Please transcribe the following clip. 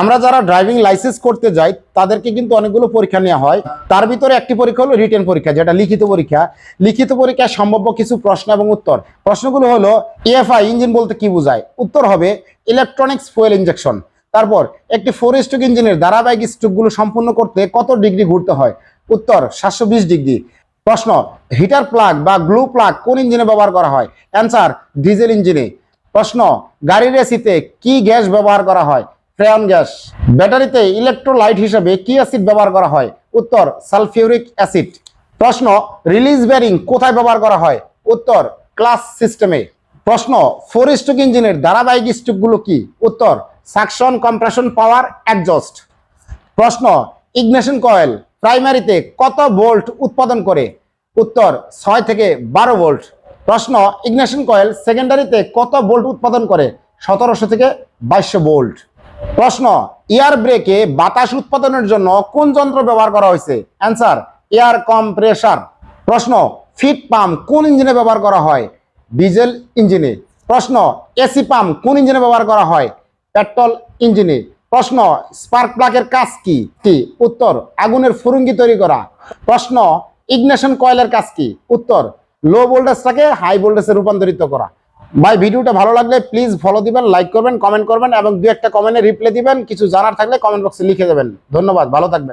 আমরা যারা driving licence করতে যাই, তাদেরকে কিন্তু অনেকগুলো পরীক্ষা নেওয়া হয়। তার ভিতরে একটি পরীক্ষা হলো রিটেন পরীক্ষা, যেটা লিখিত পরীক্ষা। লিখিত পরীক্ষায় সম্ভাব্য কিছু প্রশ্ন এবং উত্তর। প্রশ্নগুলো হলো ইএফআই ইঞ্জিন বলতে কি বোঝায়? উত্তর হবে ইলেকট্রনিক্স ফুয়েল ইঞ্জেকশন তারপর, একটি ফোর স্ট্রোক ইঞ্জিনের ধারাবাহিক স্ট্রোকগুলো সম্পূর্ণ করতে কত ডিগ্রি ঘুরতে হয়? উত্তর, সাতশো বিশ ডিগ্রি। প্রশ্ন হিটার প্লাগ বা গ্লু প্লাগ কোন ইঞ্জিনে ব্যবহার করা হয়? অ্যান্সার ডিজেল ইঞ্জিনে প্রশ্ন, গাড়ির এসিতে কি গ্যাস ব্যবহার করা হয়? Freon gas. ব্যাটারিতে ইলেকট্রোলাইট হিসেবে কি অ্যাসিড ব্যবহার করা হয়? উত্তর, সালফিউরিক অ্যাসিড। প্রশ্ন, রিলিজ ব্যারিং কোথায় ব্যবহার করা হয়? উত্তর, ক্লাস সিস্টেমে। প্রশ্ন ফোর স্ট্রোক ইঞ্জিনের ধারাবাহিক স্ট্রোকগুলো কি? উত্তর, সাকশন কম্প্রেশন পাওয়ার অ্যাডজস্ট। প্রশ্ন, ইগনেশন কয়েল প্রাইমারিতে কত ভোল্ট উৎপাদন করে? উত্তর, ছয় থেকে বারো ভোল্ট। প্রশ্ন, ইগনেশন কয়েল সেকেন্ডারিতে কত ভোল্ট উৎপাদন করে? সতেরোশো থেকে বাইশশো ভোল্ট। প্রশ্ন, এয়ার ব্রেকে বাতাস উৎপাদনের জন্য কোন যন্ত্র ব্যবহার করা হয়েছে? Answer air compressor. প্রশ্ন, ফিট পাম্প কোন ইঞ্জিনে ব্যবহার করা হয়? ডিজেল ইঞ্জিনে। প্রশ্ন, এসি পাম্প কোন ইঞ্জিনে ব্যবহার করা হয়? পেট্রোল ইঞ্জিনে। প্রশ্ন, স্পার্ক প্লাগের কাজ কি? কি উত্তর, আগুনের ফুরুঙ্গি তৈরি করা। প্রশ্ন, ইগনেশন কয়েলের কাজ কি? উত্তর, লো ভোল্টেজটাকে হাই ভোল্টেজে রূপান্তরিত করা। ভাই, ভিডিওটা ভালো লাগলে প্লিজ ফলো দিবেন লাইক করবেন কমেন্ট করবেন এবং দু একটা কমেন্টে রিপ্লাই দিবেন। কিছু জানার থাকলে কমেন্ট বক্সে লিখে দেবেন। ধন্যবাদ, ভালো থাকবেন।